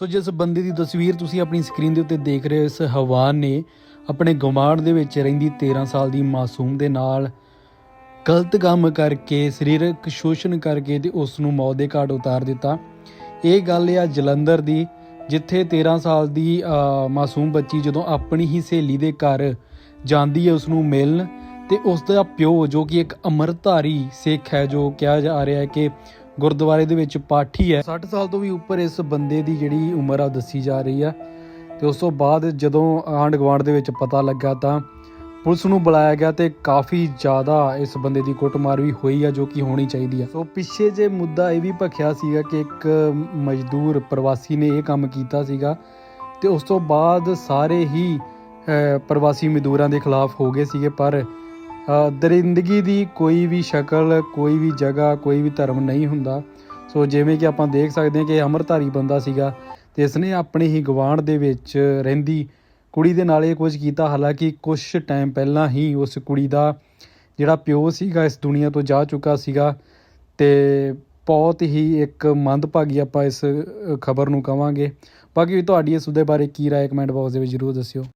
ਸੋ ਜਿਸ ਬੰਦੇ ਦੀ ਤਸਵੀਰ ਤੁਸੀਂ ਆਪਣੀ ਸਕਰੀਨ ਦੇ ਉੱਤੇ ਦੇਖ ਰਹੇ ਹੋ, ਇਸ ਹਵਾਨ ਨੇ ਆਪਣੇ ਗਵਾਂਢ ਦੇ ਵਿੱਚ ਰਹਿੰਦੀ 13 ਸਾਲ ਦੀ ਮਾਸੂਮ ਦੇ ਨਾਲ ਗਲਤ ਕੰਮ ਕਰਕੇ, ਸਰੀਰਕ ਸ਼ੋਸ਼ਣ ਕਰਕੇ ਤੇ ਉਸ ਨੂੰ ਮੌਤ ਦੇ ਘਾਟ ਉਤਾਰ ਦਿੱਤਾ। ਇਹ ਗੱਲ ਆ ਜਲੰਧਰ ਦੀ, ਜਿੱਥੇ 13 ਸਾਲ ਦੀ ਮਾਸੂਮ ਬੱਚੀ ਜਦੋਂ ਆਪਣੀ ਹੀ ਸਹੇਲੀ ਦੇ ਘਰ ਜਾਂਦੀ ਹੈ ਉਸ ਨੂੰ ਮਿਲਣ ਤੇ ਉਸ ਦਾ ਪਿਓ ਜੋ ਕਿ ਇੱਕ ਅਮਰਧਾਰੀ ਸਿੱਖ ਹੈ, ਜੋ ਕਿਹਾ ਜਾ ਰਿਹਾ ਹੈ ਕਿ ਗੁਰਦੁਆਰੇ ਦੇ ਵਿੱਚ ਪਾਠੀ ਹੈ। 60 ਸਾਲ ਤੋਂ ਵੀ ਉੱਪਰ ਇਸ ਬੰਦੇ ਦੀ ਜਿਹੜੀ ਉਮਰ ਆ ਦੱਸੀ ਜਾ ਰਹੀ ਆ। ਤੇ ਉਸ ਤੋਂ ਬਾਅਦ ਜਦੋਂ ਆਂਢ ਗੁਆਂਢ ਦੇ ਵਿੱਚ ਪਤਾ ਲੱਗਾ ਤਾਂ ਪੁਲਿਸ ਨੂੰ ਬੁਲਾਇਆ ਗਿਆ ਤੇ ਕਾਫੀ ਜ਼ਿਆਦਾ ਇਸ ਬੰਦੇ ਦੀ ਕੁੱਟਮਾਰ ਵੀ ਹੋਈ ਆ ਜੋ ਕਿ ਹੋਣੀ ਚਾਹੀਦੀ ਆ। ਸੋ ਪਿੱਛੇ ਜੇ ਮੁੱਦਾ ਇਹ ਵੀ ਭਖਿਆ ਸੀਗਾ ਕਿ ਇੱਕ ਮਜ਼ਦੂਰ ਪ੍ਰਵਾਸੀ ਨੇ ਇਹ ਕੰਮ ਕੀਤਾ ਸੀਗਾ ਤੇ ਉਸ ਤੋਂ ਬਾਅਦ ਸਾਰੇ ਹੀ ਅਹ, ਪ੍ਰਵਾਸੀ ਮਜ਼ਦੂਰਾਂ ਦੇ ਖਿਲਾਫ ਹੋ ਗਏ ਸੀਗੇ ਪਰ ਦਰਿੰਦਗੀ ਦੀ ਕੋਈ ਵੀ ਸ਼ਕਲ, ਕੋਈ ਵੀ ਜਗ੍ਹਾ, ਕੋਈ ਵੀ ਧਰਮ ਨਹੀਂ ਹੁੰਦਾ। ਸੋ ਜਿਵੇਂ ਕਿ ਆਪਾਂ ਦੇਖ ਸਕਦੇ ਹਾਂ ਕਿ ਇਹ ਅਮਰਧਾਰੀ ਬੰਦਾ ਸੀਗਾ ਤੇ ਇਸਨੇ ਆਪਣੇ ਹੀ ਗਵਾਂਢ ਦੇ ਵਿੱਚ ਰਹਿੰਦੀ ਕੁੜੀ ਦੇ ਨਾਲ ਇਹ ਕੁਝ ਕੀਤਾ। ਹਾਲਾਂਕਿ ਕੁਝ ਟਾਈਮ ਪਹਿਲਾਂ ਹੀ ਉਸ ਕੁੜੀ ਦਾ ਜਿਹੜਾ ਪਿਓ ਸੀਗਾ ਇਸ ਦੁਨੀਆ ਤੋਂ ਜਾ ਚੁੱਕਾ ਸੀਗਾ ਤੇ ਬਹੁਤ ਹੀ ਇੱਕ ਮੰਦਭਾਗੀ ਆਪਾਂ ਇਸ ਖਬਰ ਨੂੰ ਕਵਾਂਗੇ। ਬਾਕੀ ਤੁਹਾਡੀ ਇਸ ਦੇ ਬਾਰੇ ਕੀ ਰਾਏ ਕਮੈਂਟ ਬਾਕਸ ਦੇ ਵਿੱਚ ਜਰੂਰ ਦੱਸਿਓ।